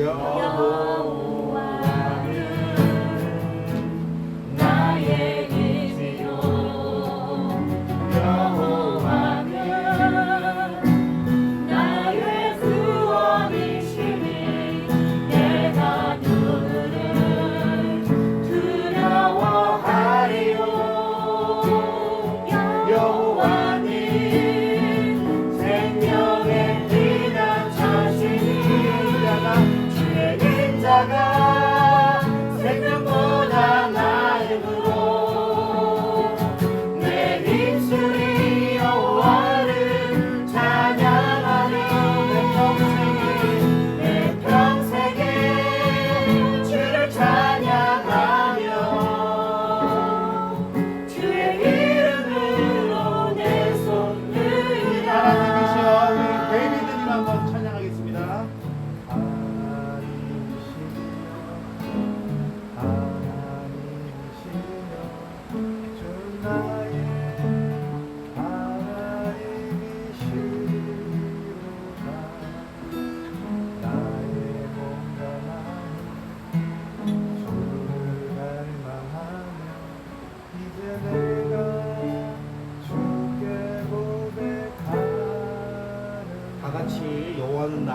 Ya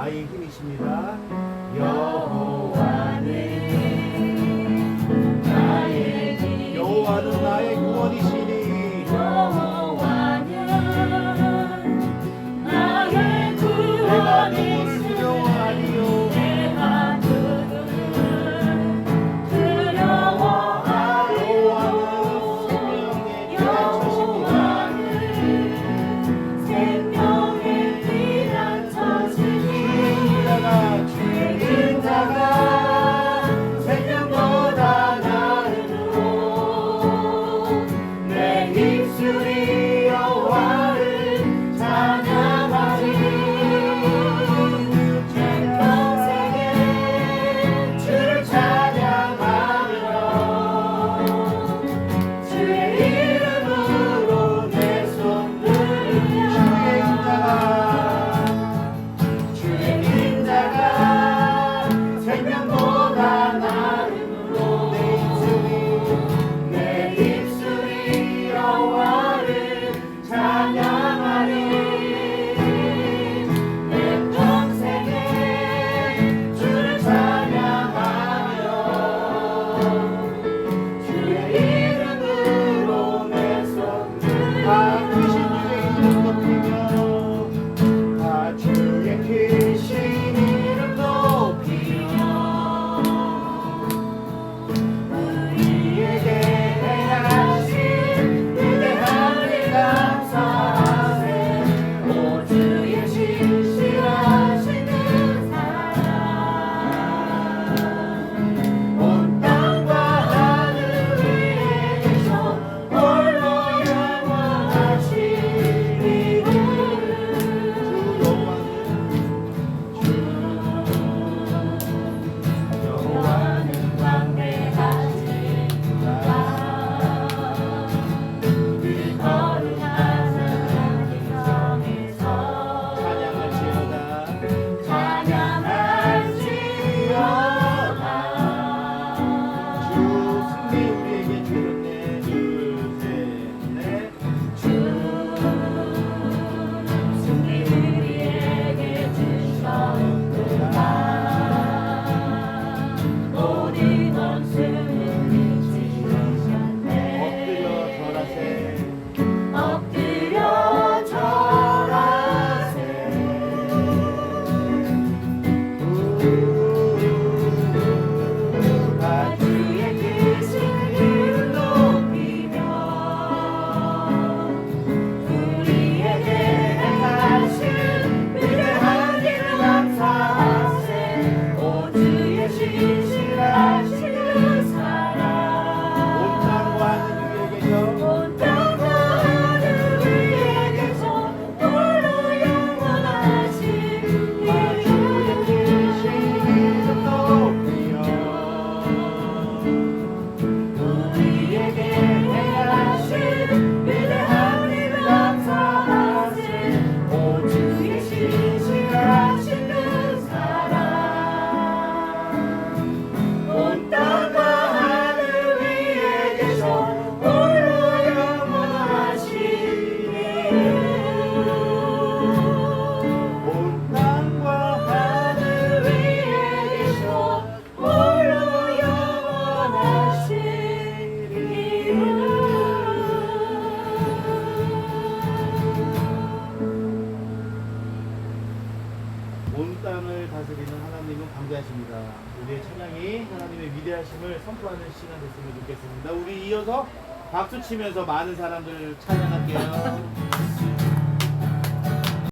나의 힘이십니다. 여호 위대하십니다. 우리의 찬양이 하나님의 위대하심을 선포하는 시간 됐으면 좋겠습니다. 우리 이어서 박수 치면서 많은 사람들 찬양할게요.